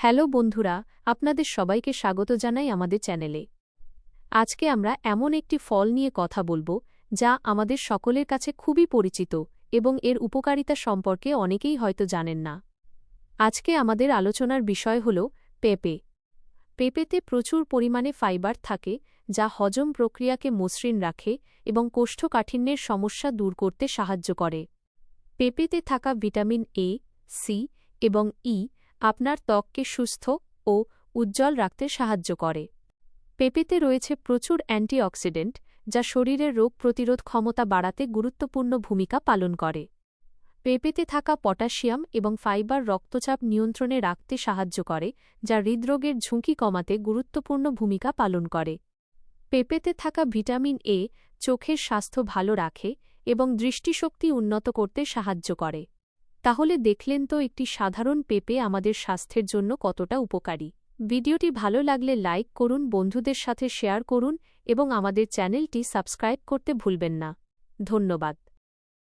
Hello বন্ধুরা, আপনাদের সবাইকে স্বাগত জানাই আমাদের চ্যানেলে। আজকে আমরা এমন একটি ফল নিয়ে কথা বলব, যা আমাদের সকলের কাছে খুবই পরিচিত এবং এর উপকারিতা সম্পর্কে অনেকেই হয়তো জানেন না। আজকে আমাদের আলোচনার বিষয় হল পেঁপে। পেঁপেতে প্রচুর পরিমাণে ফাইবার থাকে, যা হজম প্রক্রিয়াকে মসৃণ রাখে এবং কোষ্ঠকাঠিন্যের সমস্যা দূর করতে সাহায্য করে। পেঁপেতে থাকা ভিটামিন এ সি এবং ই আপনার ত্বককে সুস্থ ও উজ্জ্বল রাখতে সাহায্য করে। পেঁপেতে রয়েছে প্রচুর অ্যান্টিঅক্সিডেন্ট, যা শরীরের রোগ প্রতিরোধ ক্ষমতা বাড়াতে গুরুত্বপূর্ণ ভূমিকা পালন করে। পেঁপেতে থাকা পটাশিয়াম এবং ফাইবার রক্তচাপ নিয়ন্ত্রণে রাখতে সাহায্য করে, যা হৃদরোগের ঝুঁকি কমাতে গুরুত্বপূর্ণ ভূমিকা পালন করে। পেঁপেতে থাকা ভিটামিন এ চোখের স্বাস্থ্য ভালো রাখে এবং দৃষ্টিশক্তি উন্নত করতে সাহায্য করে। তাহলে দেখলেন তো একটি সাধারণ পেপে আমাদের স্বাস্থ্যের জন্য কতটা উপকারী। ভিডিওটি ভালো লাগলে লাইক করুন, বন্ধুদের সাথে শেয়ার করুন এবং আমাদের চ্যানেলটি সাবস্ক্রাইব করতে ভুলবেন না। ধন্যবাদ।